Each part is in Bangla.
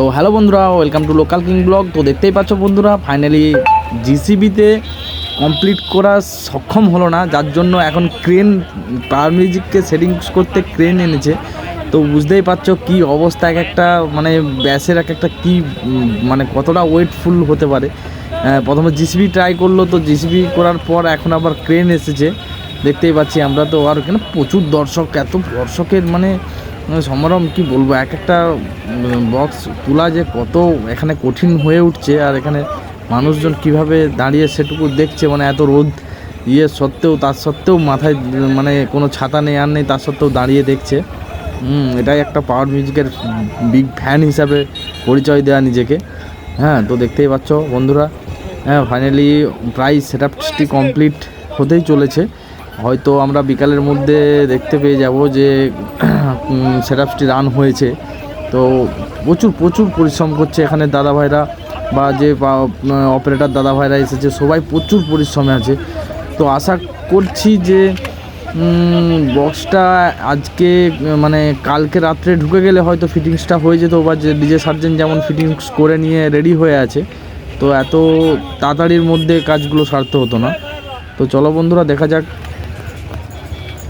তো হ্যালো বন্ধুরা welcome to local king vlog তো দেখতেই পাচ্ছ বন্ধুরা ফাইনালি জিসিবিতে কমপ্লিট করা সক্ষম হলো না, যার জন্য এখন ক্রেন পাওয়ার মিউজিককে সেটিংস করতে ক্রেন এনেছে। তো বুঝতেই পারছ কি অবস্থা, এক একটা মানে ব্যাসের এক একটা কী মানে কতটা ওয়েটফুল হতে পারে। প্রথমে জিসিবি ট্রাই করল, তো জিসিবি করার পর এখন আবার ক্রেন এসেছে। দেখতেই পাচ্ছি আমরা তো আর এখানে প্রচুর দর্শক, এত দর্শকের মানে সমারম কি বলব, এক একটা বক্স তোলা যে কত এখানে কঠিন হয়ে উঠছে আর এখানে মানুষজন কীভাবে দাঁড়িয়ে সেটুকু দেখছে মানে এত রোদ ইয়ে সত্ত্বেও, তার সত্ত্বেও মাথায় মানে কোনো ছাতা নেই, আর নেই, তার সত্ত্বেও দাঁড়িয়ে দেখছে। হুম, এটাই একটা পাওয়ার মিউজিকের বিগ ফ্যান হিসাবে পরিচয় দেওয়া নিজেকে। হ্যাঁ তো দেখতেই পাচ্ছ বন্ধুরা। হ্যাঁ ফাইনালি প্রায় সেট আপটি কমপ্লিট হতেই চলেছে। হয়তো আমরা বিকালের মধ্যে দেখতে পেয়ে যাব যে সেটআপটি রান হয়েছে। তো প্রচুর প্রচুর পরিশ্রম করছে এখানে দাদা ভাইরা বা যে অপারেটর দাদা ভাইরা এসেছে, সবাই প্রচুর পরিশ্রমে আছে। তো আশা করছি যে বক্সটা আজকে মানে কালকে রাত্রে ঢুকে গেলে হয়তো ফিটিংসটা হয়ে যেত বা যে ডিজে সার্জেন যেমন ফিটিংস করে নিয়ে রেডি হয়ে আছে। তো এত তাড়াতাড়ির মধ্যে কাজগুলো সারতে হতো না। তো চলো বন্ধুরা, দেখা যাক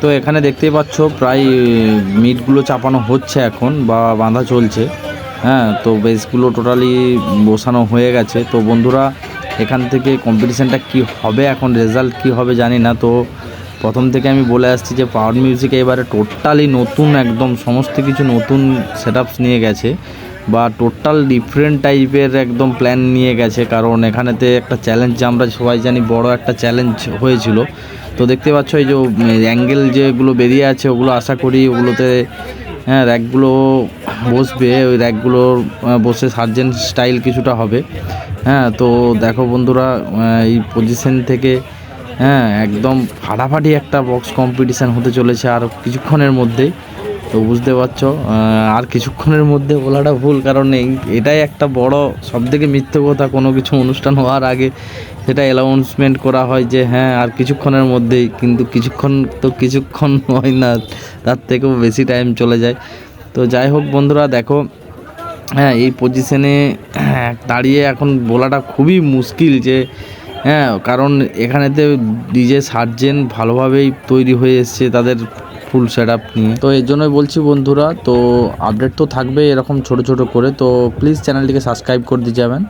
তো এখানে দেখতেই পাচ্ছ, প্রায় মিটগুলো চাপানো হচ্ছে এখন বা বাঁধা চলছে। হ্যাঁ তো বেসগুলো টোটালি বসানো হয়ে গেছে। তো বন্ধুরা, এখান থেকে কম্পিটিশানটা কি হবে, এখন রেজাল্ট কি হবে জানি না। তো প্রথম থেকে আমি বলে আসছি যে পাওয়ার মিউজিক এবারে টোটালি নতুন একদম, সমস্ত কিছু নতুন সেট নিয়ে গেছে, বা টোটাল ডিফারেন্ট টাইপের একদম প্ল্যান নিয়ে গেছে। কারণ এখানেতে একটা চ্যালেঞ্জ আমরা সবাই জানি বড় একটা চ্যালেঞ্জ হয়েছিল। তো দেখতে পাচ্ছ এই যে অ্যাঙ্গেল যেগুলো বেরিয়ে আছে, ওগুলো আশা করি ওগুলোতে হ্যাঁ র্যাকগুলো বসবে। ওই র্যাকগুলোর বসে সার্জেন্ট স্টাইল কিছুটা হবে। হ্যাঁ তো দেখো বন্ধুরা এই পজিশন থেকে হ্যাঁ একদম ফাটাফাটি একটা বক্স কম্পিটিশান হতে চলেছে আর কিছুক্ষণের মধ্যেই তো বুঝতে পারছ আর কিছুক্ষণের মধ্যে বলাটা ভুল, কারণ এই, এটাই একটা বড় সব থেকে মিথ্যে কথা, কোনো কিছু অনুষ্ঠান হওয়ার আগে সেটা অ্যানাউন্সমেন্ট করা হয় যে হ্যাঁ আর কিছুক্ষণের মধ্যেই, কিন্তু কিছুক্ষণ তো কিছুক্ষণ হয় না, তার থেকেও বেশি টাইম চলে যায়। তো যাই হোক বন্ধুরা, দেখো হ্যাঁ এই পজিশনে দাঁড়িয়ে এখন বলাটা খুবই মুশকিল যে হ্যাঁ কারণ এখানেতে ডিজে সার্জেন ভালোভাবেই তৈরি হয়ে এসছে তাদের ফুল সেট আপ নিয়ে। তো এর জন্যই বলছি বন্ধুরা, তো আপডেট তো থাকবে এরকম ছোট ছোট করে, তো প্লিজ চ্যানেলটিকে সাবস্ক্রাইব করে দিয়ে যাবেন।